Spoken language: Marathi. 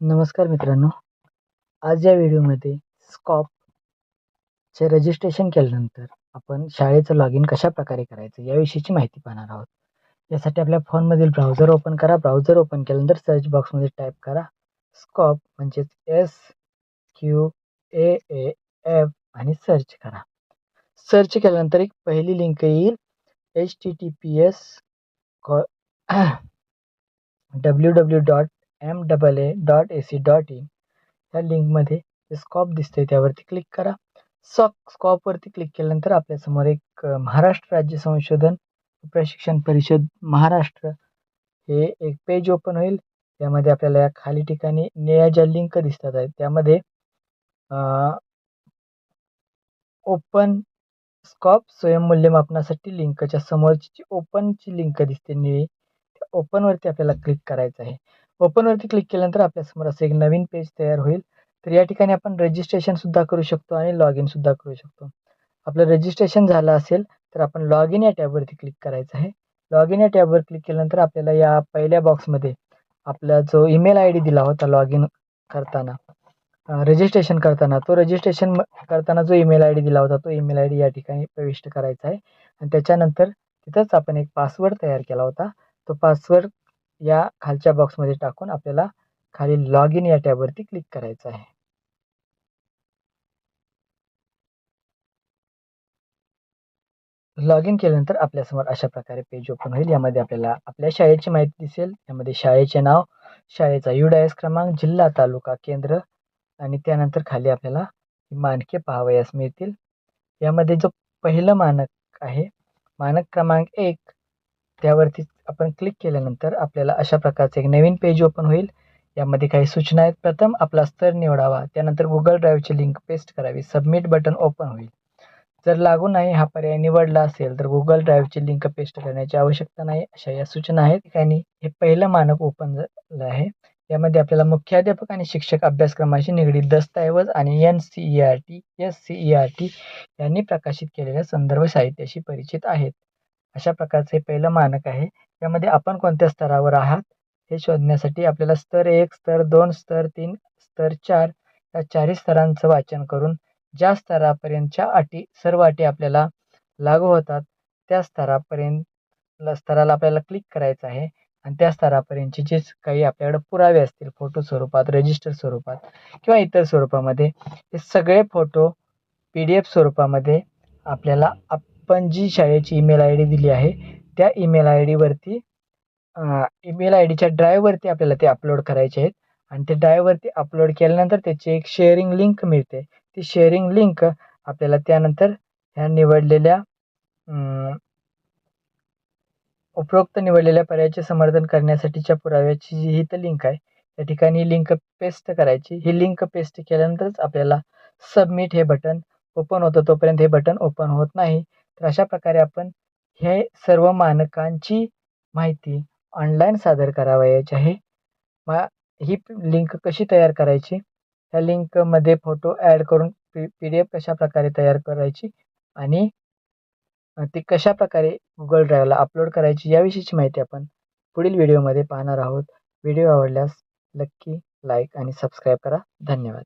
नमस्कार मित्रांनो. आज या व्हिडिओमध्ये स्कॉपचे रजिस्ट्रेशन केल्यानंतर आपण शाळेचं लॉग इन कशा प्रकारे करायचं याविषयीची माहिती पाहणार आहोत. यासाठी आपल्या फोनमधील ब्राउझर ओपन करा. ब्राउझर ओपन केल्यानंतर सर्च बॉक्समध्ये टाईप करा स्कॉप म्हणजेच S Q A A F आणि सर्च करा. सर्च केल्यानंतर एक पहिली लिंक येईल H T T P S कॉ W W dot M double A dot A C dot in या लिंकमध्ये जे स्कॉप दिसते त्यावरती क्लिक करा. सॉक स्कॉपवरती क्लिक केल्यानंतर आपल्यासमोर एक महाराष्ट्र राज्य संशोधन प्रशिक्षण परिषद महाराष्ट्र हे एक पेज ओपन होईल. त्यामध्ये आपल्याला या खाली ठिकाणी निळ्या ज्या लिंक दिसतात आहेत त्यामध्ये ओपन स्कॉप स्वयंमूल्यमापनासाठी लिंकच्या समोरची जी ओपनची लिंक दिसते निळी त्या ओपनवरती आपल्याला क्लिक करायचं आहे. ओपनवरती क्लिक केल्यानंतर आपल्यासमोर असं एक नवीन पेज तयार होईल. तर या ठिकाणी आपण रजिस्ट्रेशनसुद्धा करू शकतो आणि लॉग इनसुद्धा करू शकतो. आपलं रजिस्ट्रेशन झालं असेल तर आपण लॉग इन या टॅबवरती क्लिक करायचं आहे. लॉग इन या टॅबवर क्लिक केल्यानंतर आपल्याला या पहिल्या बॉक्समध्ये आपला जो ईमेल आय डी दिला होता लॉग इन करताना रजिस्ट्रेशन करताना तो रजिस्ट्रेशन करताना जो ईमेल आय डी दिला होता तो ईमेल आय डी या ठिकाणी प्रविष्ट करायचा आहे. आणि त्याच्यानंतर तिथंच आपण एक पासवर्ड तयार केला होता. तो पासवर्ड या खालच्या बॉक्समध्ये टाकून आपल्याला खाली लॉग इन या टॅबवरती क्लिक करायचं आहे. लॉग इन केल्यानंतर आपल्यासमोर अशा प्रकारे पेज ओपन होईल. यामध्ये आपल्याला आपल्या शाळेची माहिती दिसेल. यामध्ये शाळेचे नाव शाळेचा युडायस क्रमांक जिल्हा तालुका केंद्र आणि त्यानंतर खाली आपल्याला मानके पाहावयास मिळतील. यामध्ये जो पहिलं मानक आहे मानक क्रमांक एक त्यावरती आपण क्लिक केल्यानंतर आपल्याला अशा प्रकारचं एक नवीन पेज ओपन होईल. यामध्ये काही सूचना आहेत. प्रथम आपला स्तर निवडावा. त्यानंतर गुगल ड्राईव्हची लिंक पेस्ट करावी. सबमिट बटन ओपन होईल. जर लागू नाही हा पर्याय निवडला असेल तर गुगल ड्राईव्हची लिंक पेस्ट करण्याची आवश्यकता नाही. अशा या सूचना आहेत. आणि हे पहिलं मानक ओपन झालं आहे. यामध्ये आपल्याला मुख्याध्यापक आणि शिक्षक अभ्यासक्रमाशी निगडीत दस्तऐवज आणि N C E R T S C E R T यांनी प्रकाशित केलेल्या संदर्भ साहित्याशी परिचित आहेत. अशा प्रकारचे पहिलं मानक आहे. यामध्ये आपण कोणत्या स्तरावर आहात? हे शोधण्यासाठी आपल्याला स्तर एक स्तर दोन स्तर तीन स्तर चार या चारही स्तरांचं वाचन करून ज्या स्तरापर्यंतच्या अटी सर्व अटी आपल्याला लागू होतात त्या स्तरापर्यंत स्तराला आपल्याला क्लिक करायचं आहे. आणि त्या स्तरापर्यंतचे जे काही आपल्याकडे पुरावे असतील फोटो स्वरूपात रजिस्टर स्वरूपात किंवा इतर स्वरूपामध्ये हे सगळे फोटो पी डी एफ स्वरूपामध्ये आपल्याला आपण जी शाळेची ईमेल आय डी दिली आहे. त्या ईमेल आय डीवरती ईमेल आय डीच्या ड्रायववरती आपल्याला ते अपलोड करायचे आहेत. आणि ते ड्राईव्हवरती अपलोड केल्यानंतर त्याची एक शेअरिंग लिंक मिळते. ती शेअरिंग लिंक आपल्याला त्यानंतर ह्या निवडलेल्या उपरोक्त निवडलेल्या पर्यायाचे समर्थन करण्यासाठीच्या पुराव्याची जी ही तर लिंक आहे त्या ठिकाणी लिंक पेस्ट करायची. ही लिंक पेस्ट केल्यानंतरच आपल्याला सबमिट हे बटन ओपन होतं. तोपर्यंत हे बटन ओपन होत नाही. तर अशा प्रकारे आपण हे सर्व मानकांची माहिती ऑनलाईन सादर करावयाची आहे. मा ही लिंक कशी तयार करायची? त्या लिंकमध्ये फोटो ॲड करून पी पी डी एफ कशा प्रकारे तयार करायची आणि ती कशा प्रकारे गुगल ड्राईव्हला अपलोड करायची याविषयीची माहिती आपण पुढील व्हिडिओमध्ये पाहणार आहोत. व्हिडिओ आवडल्यास नक्की लाईक आणि सबस्क्राईब करा. धन्यवाद.